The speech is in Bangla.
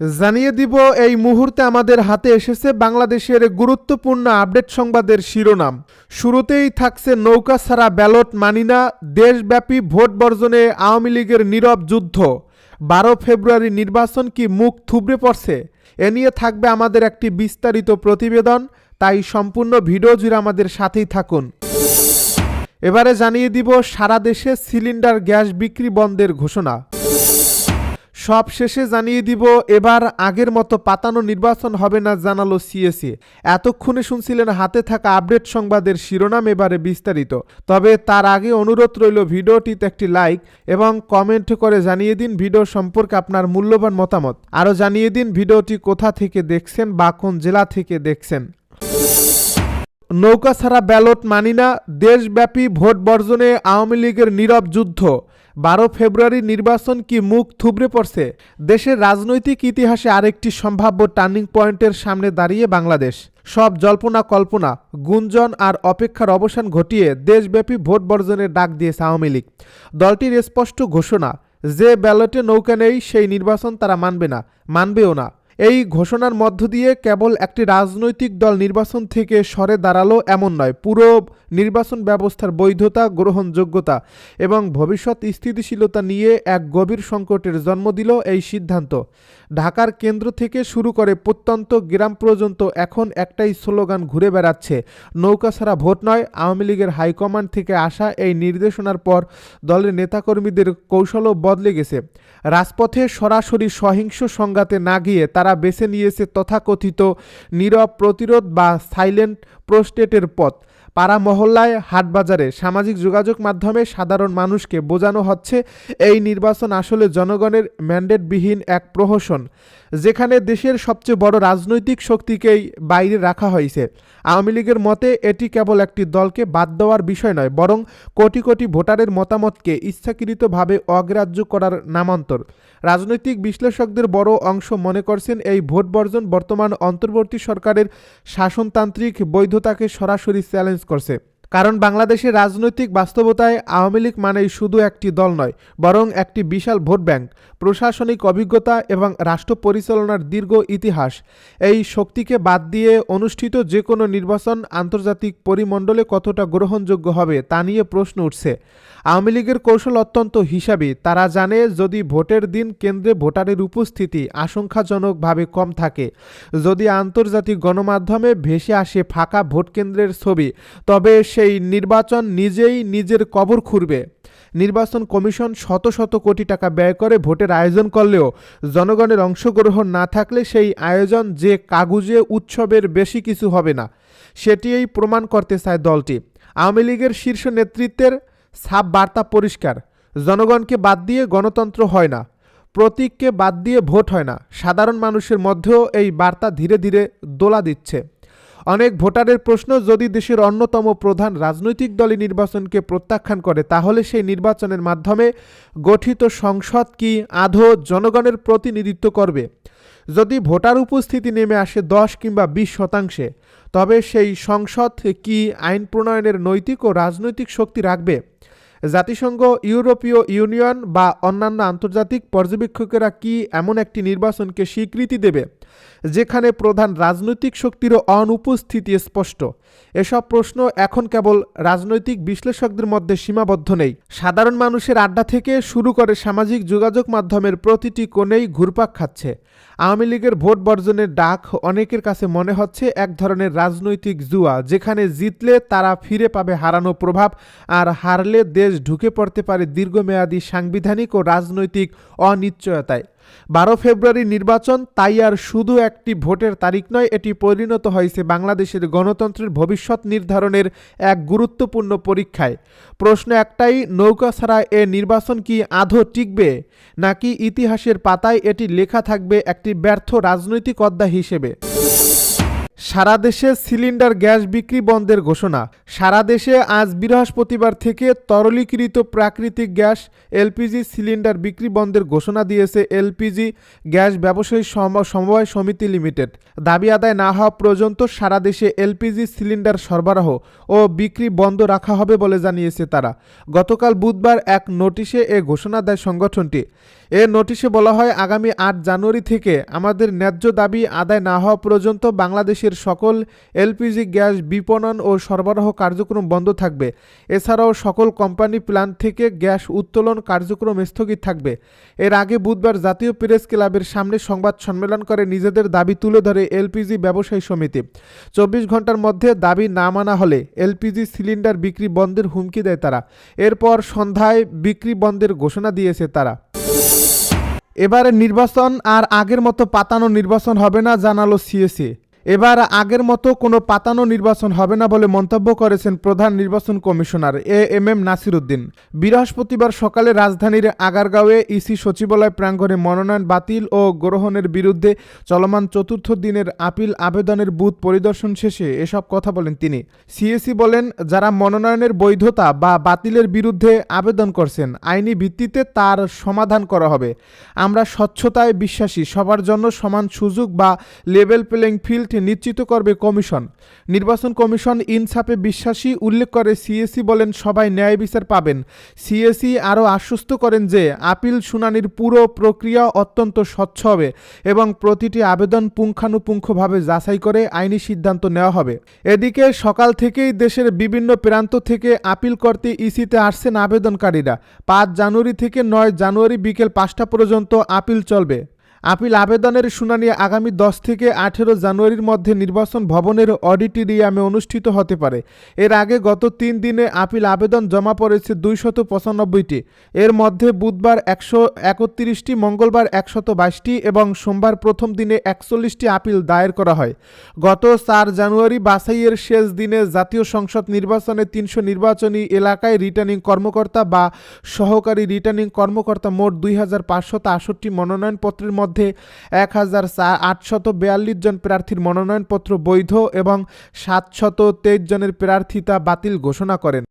জানিয়ে দিব, এই মুহূর্তে আমাদের হাতে এসেছে বাংলাদেশের গুরুত্বপূর্ণ আপডেট সংবাদের শিরোনাম। শুরুতেই থাকছে নৌকা ছাড়া ব্যালট মানি না দেশব্যাপী ভোট বর্জনে আওয়ামী লীগের নীরব যুদ্ধ। বারো ফেব্রুয়ারি নির্বাচন কি মুখ থুবড়ে পড়ছে? এ নিয়ে থাকবে আমাদের একটি বিস্তারিত প্রতিবেদন, তাই সম্পূর্ণ ভিডিও জুড়ে আমাদের সাথেই থাকুন। এবারে জানিয়ে দিব, সারা দেশে সিলিন্ডার গ্যাস বিক্রি বন্ধের ঘোষণা। সব শেষে জানিয়ে দিব, এবার আগের মতো পাতানো নির্বাচন হবে না জানালো সিএসি এতক্ষণে শুনছিলেন হাতে থাকা আপডেট সংবাদের শিরোনাম এবারে বিস্তারিত। তবে তার আগে অনুরোধ রইল ভিডিওটিতে একটি লাইক এবং কমেন্ট করে জানিয়ে দিন ভিডিও সম্পর্কে আপনার মূল্যবান মতামত। আরও জানিয়ে দিন ভিডিওটি কোথা থেকে দেখছেন বা কোন জেলা থেকে দেখছেন। নৌকা ছাড়া ব্যালট মানি না, দেশব্যাপী ভোট বর্জনে আওয়ামী লীগের নীরব যুদ্ধ। বারো ফেব্রুয়ারির নির্বাচন কি মুখ থুবড়ে পড়ছে? দেশের রাজনৈতিক ইতিহাসে আরেকটি সম্ভাব্য টার্নিং পয়েন্টের সামনে দাঁড়িয়ে বাংলাদেশ। সব জল্পনা কল্পনা, গুঞ্জন আর অপেক্ষার অবসান ঘটিয়ে দেশব্যাপী ভোট বর্জনের ডাক দিয়েছে আওয়ামী লীগ। দলটির স্পষ্ট ঘোষণা, যে ব্যালটে নৌকা নেই, সেই নির্বাচন তারা মানবে না, মানবেও না। এই ঘোষণার মধ্য দিয়ে কেবল একটি রাজনৈতিক দল নির্বাচন থেকে সরে দাঁড়াল এমন নয়, পুরো নির্বাচন ব্যবস্থার বৈধতা, গ্রহণযোগ্যতা এবং ভবিষ্যৎ স্থিতিশীলতা নিয়ে এক গভীর সংকটের জন্ম দিল এই সিদ্ধান্ত। ঢাকার কেন্দ্র থেকে শুরু করে প্রত্যন্ত গ্রাম পর্যন্ত এখন একটাই স্লোগান ঘুরে বেড়াচ্ছে, নৌকা ছাড়া ভোট নয়, আওয়ামী লীগের হাইকমান্ড থেকে আসা এই নির্দেশনার পর দলের নেতাকর্মীদের কৌশলও বদলে গেছে। রাজপথে সরাসরি সহিংস সংঘাতে না গিয়ে তারা বেছে নিয়েছে তথাকথিত নীরব প্রতিরোধ বা সাইলেন্ট প্রোস্টেটের পথ। পাড়া মহল্লায় হাটবাজারে সামাজিক যোগাযোগ মাধ্যমে সাধারণ মানুষকে বোঝানো হচ্ছে, এই নির্বাচন আসলে জনগণের ম্যান্ডেটবিহীন এক প্রহসন, যেখানে দেশের সবচেয়ে বড় রাজনৈতিক শক্তিকেই বাইরে রাখা হয়েছে। আওয়ামী লীগের মতে, এটি কেবল একটি দলকে বাদ দেওয়ার বিষয় নয়, বরং কোটি কোটি ভোটারের মতামতকে ইচ্ছাকৃতভাবে অগ্রাহ্য করার নামান্তর। রাজনৈতিক বিশ্লেষকদের বড় অংশ মনে করছেন, এই ভোট বর্জন বর্তমান অন্তর্বর্তী সরকারের শাসনতান্ত্রিক বৈধতাকে সরাসরি চ্যালেঞ্জ করছে। কারণ বাংলাদেশের রাজনৈতিক বাস্তবতায় আওয়ামী লীগ মানেই শুধু একটি দল নয়, বরং একটি বিশাল ভোট ব্যাংক, প্রশাসনিক অভিজ্ঞতা এবং রাষ্ট্র পরিচালনার দীর্ঘ ইতিহাস। এই শক্তিকে বাদ দিয়ে অনুষ্ঠিত যে কোনো নির্বাচন আন্তর্জাতিক পরিমণ্ডলে কতটা গ্রহণযোগ্য হবে তা নিয়ে প্রশ্ন উঠছে। আওয়ামী লীগের কৌশল অত্যন্ত হিসাবে। তারা জানে যদি ভোটের দিন কেন্দ্রে ভোটারের উপস্থিতি আশঙ্কাজনকভাবে কম থাকে, যদি আন্তর্জাতিক গণমাধ্যমে ভেসে আসে ফাঁকা ভোট কেন্দ্রের ছবি, তবে সেই নির্বাচন নিজেই নিজের কবর খুঁড়বে। নির্বাচন কমিশন শত শত কোটি টাকা ব্যয় করে ভোটের আয়োজন করলেও জনগণের অংশগ্রহণ না থাকলে সেই আয়োজন যে কাগুজে উৎসবের বেশি কিছু হবে না, সেটিই প্রমাণ করতে চায় দলটি। আওয়ামী লীগের শীর্ষ নেতৃত্বের সাব বার্তা পরিষ্কার, জনগণকে বাদ দিয়ে গণতন্ত্র হয় না, প্রতীককে বাদ দিয়ে ভোট হয় না, সাধারণ মানুষের মধ্যেও এই বার্তা ধীরে ধীরে দোলা দিচ্ছে। অনেক ভোটারের প্রশ্ন, যদি দেশের অন্যতম প্রধান রাজনৈতিক দলই নির্বাচনকে প্রত্যাখ্যান করে, তাহলে সেই নির্বাচনের মাধ্যমে গঠিত সংসদ কি আধো জনগণের প্রতিনিধিত্ব করবে? যদি ভোটার উপস্থিতি নেমে আসে দশ কিংবা বিশ শতাংশে, তবে সেই সংসদ কি আইন প্রণয়নের নৈতিক ও রাজনৈতিক শক্তি রাখবে? জাতিসংঘ, ইউরোপীয় ইউনিয়ন বা অন্যান্য আন্তর্জাতিক পর্যবেক্ষকেরা কি এমন একটি নির্বাচনকে স্বীকৃতি দেবে? যেখানে প্রধান রাজনৈতিক শক্তিরও অনুপস্থিতি স্পষ্ট। এসব প্রশ্ন এখন কেবল রাজনৈতিক বিশ্লেষকদের মধ্যে সীমাবদ্ধ নেই। সাধারণ মানুষের আড্ডা থেকে শুরু করে সামাজিক যোগাযোগ মাধ্যমের প্রতিটি কোণেই ঘুরপাক খাচ্ছে। আওয়ামী লীগের ভোট বর্জনের ডাক অনেকের কাছে মনে হচ্ছে এক ধরনের রাজনৈতিক জুয়া, যেখানে জিতলে তারা ফিরে পাবে হারানো প্রভাব আর হারলে দেশ ঢুকে পড়তে পারে দীর্ঘমেয়াদী সাংবিধানিক ও রাজনৈতিক অনিশ্চয়তায়। বারো ফেব্রুয়ারি নির্বাচন, তাই আর শুধু একটি ভোটের তারিখ নয়, এটি পরিণত হয়েছে বাংলাদেশের গণতন্ত্রের ভবিষ্যৎ নির্ধারণের এক গুরুত্বপূর্ণ পরীক্ষায়। প্রশ্ন একটাই, নৌকা ছাড়া এ নির্বাচন কি আধো টিকবে? নাকি ইতিহাসের পাতায় এটি লেখা থাকবে একটি ব্যর্থ রাজনৈতিক অধ্যায় হিসেবে? সারা দেশে সিলিন্ডার গ্যাস বিক্রি বন্ধের ঘোষণা। সারা দেশে আজ বৃহস্পতিবার থেকে তরলীকৃত প্রাকৃতিক গ্যাস, এলপিজি সিলিন্ডার বিক্রি বন্ধের ঘোষণা দিয়েছে এলপিজি গ্যাস ব্যবসায়ী সম- সমবায় সমিতি লিমিটেড। দাবি আদায় না হওয়া পর্যন্ত সারা দেশে এলপিজি সিলিন্ডার সরবরাহ ও বিক্রি বন্ধ রাখা হবে বলে জানিয়েছে তারা। গতকাল বুধবার এক নোটিশে এ ঘোষণা দেয় সংগঠনটি। এ নোটিশে বলা হয়, আগামী আট জানুয়ারি থেকে আমাদের ন্যায্য দাবি আদায় না হওয়া পর্যন্ত বাংলাদেশের সকল এলপিজি গ্যাস বিপণন ও সরবরাহ কার্যক্রম বন্ধ থাকবে। এছাড়াও সকল কোম্পানি প্ল্যান্ট থেকে গ্যাস উত্তোলন কার্যক্রম স্থগিত থাকবে। এর আগে বুধবার জাতীয় প্রেস ক্লাবের সামনে সংবাদ সম্মেলন করে নিজেদের দাবি তুলে ধরে এলপিজি ব্যবসায়ী সমিতি। চব্বিশ ঘণ্টার মধ্যে দাবি না মানা হলে এলপিজি সিলিন্ডার বিক্রি বন্ধের হুমকি দেয় তারা। এরপর সন্ধ্যায় বিক্রি বন্ধের ঘোষণা দিয়েছে তারা। এবারে নির্বাচন আর আগের মতো পাতানো নির্বাচন হবে না, জানালো সিএসি এবার আগের মতো কোনো পাতানো নির্বাচন হবে না বলে মন্তব্য করেছেন প্রধান নির্বাচন commissioner A M M Nasiruddin. বৃহস্পতিবার সকালে রাজধানীর আগারগাঁওয়ে ইসি সচিবালয় প্রাঙ্গণে মনোনয়ন বাতিল ও গ্রহণের বিরুদ্ধে চলমান চতুর্থ দিনের আপিল আবেদনের বুথ পরিদর্শন শেষে এসব কথা বলেন তিনি। সিএসি বলেন, যারা মনোনয়নের বৈধতা বা বাতিলের বিরুদ্ধে আবেদন করছেন, আইনি ভিত্তিতে তার সমাধান করা হবে। আমরা স্বচ্ছতায় বিশ্বাসী, সবার জন্য সমান সুযোগ বা লেভেল প্লেইং ফিল্ড নিশ্চিত করবে কমিশন। নির্বাচন কমিশন ইনসাফে বিশ্বাসী উল্লেখ করে সিএসি বলেন, সবাই ন্যায় বিচার পাবেন। সিএসি আরও আশ্বস্ত করেন যে, আপিল শুনানির পুরো প্রক্রিয়া অত্যন্ত স্বচ্ছ হবে এবং প্রতিটি আবেদন পুঙ্খানুপুঙ্খভাবে যাচাই করে আইনি সিদ্ধান্ত নেওয়া হবে। এদিকে সকাল থেকেই দেশের বিভিন্ন প্রান্ত থেকে আপিল করতে ইসিতে আসছেন আবেদনকারীরা। পাঁচ জানুয়ারি থেকে নয় জানুয়ারি বিকেল পাঁচটা পর্যন্ত আপিল চলবে। আপিল আবেদনের শুনানি আগামী দশ থেকে আঠেরো জানুয়ারির মধ্যে নির্বাচন ভবনের অডিটোরিয়ামে অনুষ্ঠিত হতে পারে। এর আগে গত তিন দিনে আপিল আবেদন জমা পড়েছে দুইশত পঁচানব্বইটি। এর মধ্যে বুধবার একশো একত্রিশটি, মঙ্গলবার একশত বাইশটি এবং সোমবার প্রথম দিনে একচল্লিশটি আপিল দায়ের করা হয়। গত চার জানুয়ারি বাছাইয়ের শেষ দিনে জাতীয় সংসদ নির্বাচনে তিনশো নির্বাচনী এলাকায় রিটার্নিং কর্মকর্তা বা সহকারী রিটার্নিং কর্মকর্তা মোট দুই হাজার পাঁচশত আষট্টি মনোনয়নপত্রের মধ্যে এক হাজার আটশত বিয়াল্লিশ জন প্রার্থীর মনোনয়নপত্র বৈধ এবং সাতশত তেইশ জনের প্রার্থিতা বাতিল ঘোষণা করেন।